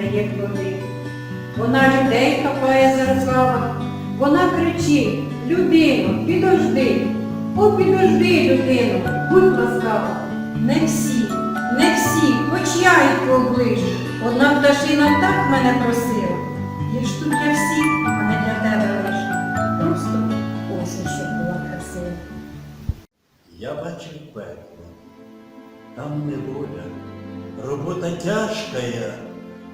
дає плоди. Вона людей хапає за рукава, вона кричить, людино, підожди, о, підожди, людино, будь ласкава. Не всі, не всі, хоч я й оближ. Одна пташина так мене просила. Я ж тут для всіх, а не для тебе лиш. Просто осінь, щоб була красива. Я бачив пекло, там неволя, робота тяжка, я,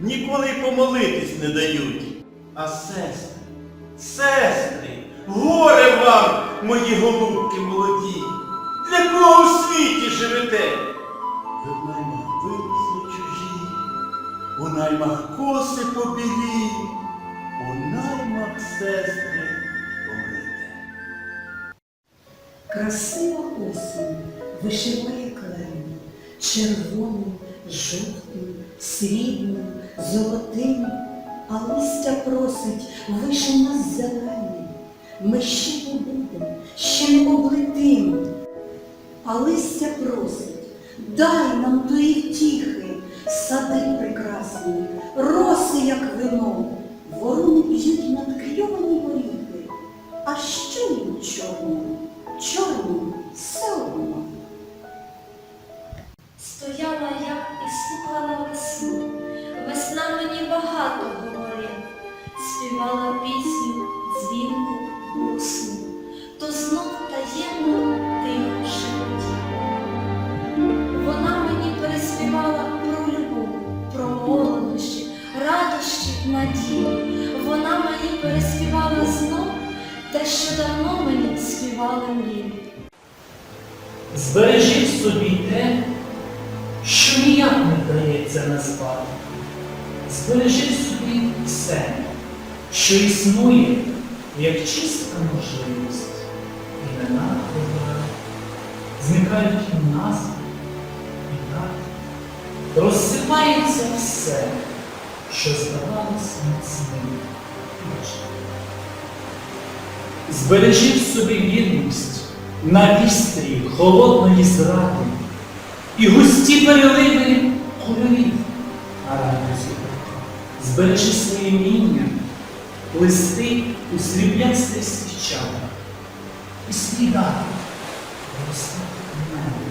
ніколи й помолитись не дають. А сестри, сестри, горе вам, мої голубки молоді, для кого в світі живете? Ви в наймах виросли чужі, у наймах коси побілі, у наймах сестри помрете. Красива осінь вишиває клен червоним, жовтим, срібним, золотим, а листя просить виши нас зелені. Ми ще не будем, ще не облетим. А листя просить, дай нам тої втіхи, сади прекрасні, роси, як вино, ворони б'ють над багато говорила, співала пісню дзвінку голосну, то знов таємно тихо шепотіла. Вона мені переспівала про любов, про молодощі, радощі, надії. Вона мені переспівала знов те, що давно мені співали мрії. Збережіть собі те, що ніяк не вдається назвати. Збережіть собі все, що існує, як чиста можливість, імена добра, зникають і назви, і дати. Розсипається все, що здавалося міцним важким. Збережіть собі вірність на вістрі холодної зради і густі переливи кольорів. Збережи своє міння, плести у сріблястих свічах і дар розстати небо.